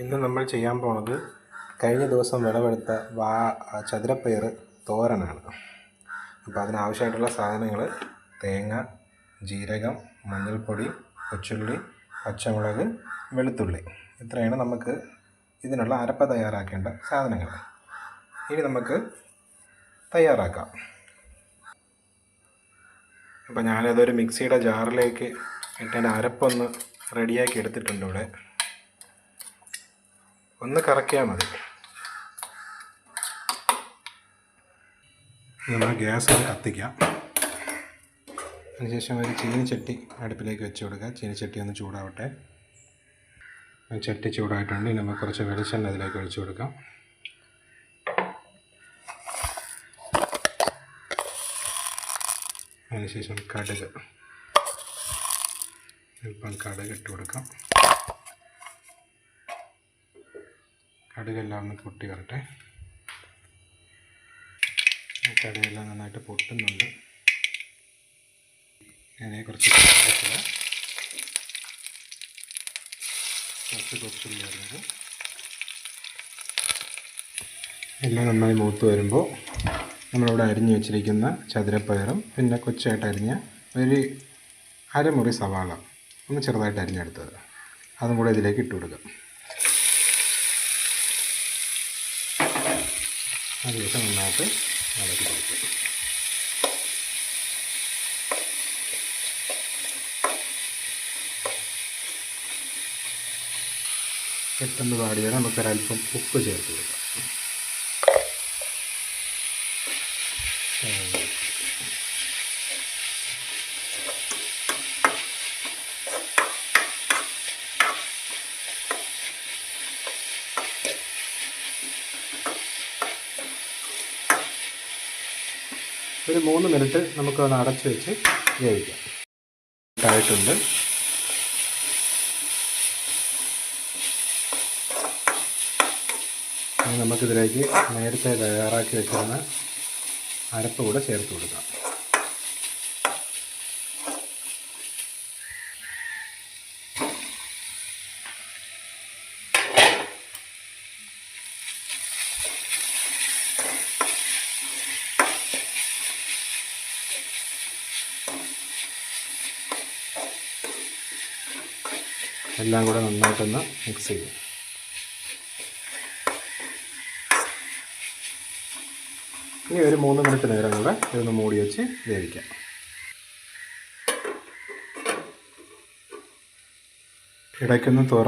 ഇന്ന് നമ്മൾ ചെയ്യാൻ പോണത് കഴിഞ്ഞ ദിവസം വിളവെടുത്ത വാ ചതുരപ്പയർ തോരനാണ്. അപ്പോൾ അതിനാവശ്യമായിട്ടുള്ള സാധനങ്ങൾ തേങ്ങ ജീരകം മഞ്ഞൾപ്പൊടി കൊച്ചുള്ളി പച്ചമുളക് വെളുത്തുള്ളി. ഇത്രയാണ് നമുക്ക് ഇതിനുള്ള അരപ്പ തയ്യാറാക്കേണ്ട സാധനങ്ങൾ. ഇനി നമുക്ക് തയ്യാറാക്കാം. അപ്പോൾ ഞാനതൊരു മിക്സിയുടെ ജാറിലേക്ക് ഇട്ടതിന്റെ അരപ്പൊന്ന് റെഡിയാക്കി എടുത്തിട്ടുണ്ട് ഇവിടെ. ഒന്ന് കറക്കിയാൽ മതി. നമ്മൾ ഗ്യാസ് കത്തിക്കാം. അതിനുശേഷം ഒരു ചീനിച്ചട്ടി അടുപ്പിലേക്ക് വെച്ച് കൊടുക്കുക ചീനിച്ചട്ടി ഒന്ന് ചൂടാവട്ടെ. ചട്ടി ചൂടായിട്ടുണ്ട്. ഇനി നമുക്ക് കുറച്ച് വെളിച്ചെണ്ണ അതിലേക്ക് ഒഴിച്ചു കൊടുക്കാം. അതിനുശേഷം കടുക്. അല്പം കടുക് ഇട്ട് കൊടുക്കാം. കടുകെല്ലാം ഒന്ന് പൊട്ടി വരട്ടെ. കടുകെല്ലാം നന്നായിട്ട് പൊട്ടുന്നുണ്ട്. അതിനെ കുറച്ച് കുറച്ച് കൊച്ചുള്ളി അരിഞ്ഞത്. എല്ലാം നന്നായി മൂത്ത് വരുമ്പോൾ നമ്മളിവിടെ അരിഞ്ഞു വെച്ചിരിക്കുന്ന ചതുരപ്പയറും പിന്നെ കൊച്ചായിട്ട് അരിഞ്ഞ ഒരു അരമുറി സവാള ഒന്ന് ചെറുതായിട്ട് അരിഞ്ഞെടുത്തത്. അതും കൂടെ ഇതിലേക്ക് ഇട്ട് കൊടുക്കാം ദിവസം നന്നായിട്ട് ഇളക്കി കൊടുക്കും. പെട്ടെന്ന് പാടിയാൽ നമുക്കൊരല്പം ഉപ്പ് ചേർത്ത് കൊടുക്കാം. ഒരു മൂന്ന് മിനിറ്റ് നമുക്കൊന്ന് അടച്ച് വെച്ച് വേവിക്കാം. ആയിട്ടുണ്ട് നമുക്കിതിലേക്ക് നേരത്തെ തയ്യാറാക്കി വെച്ചിരുന്ന അരപ്പ് കൂടെ ചേർത്ത് കൊടുക്കാം. എല്ലാം കൂടെ നന്നായിട്ടൊന്ന് മിക്സ് ചെയ്യും. ഇനി ഒരു മൂന്ന് മിനിറ്റ് നേരം കൂടെ ഇതൊന്ന് മൂടി വെച്ച് വേവിക്കാം. ഇടയ്ക്കൊന്ന് തുറ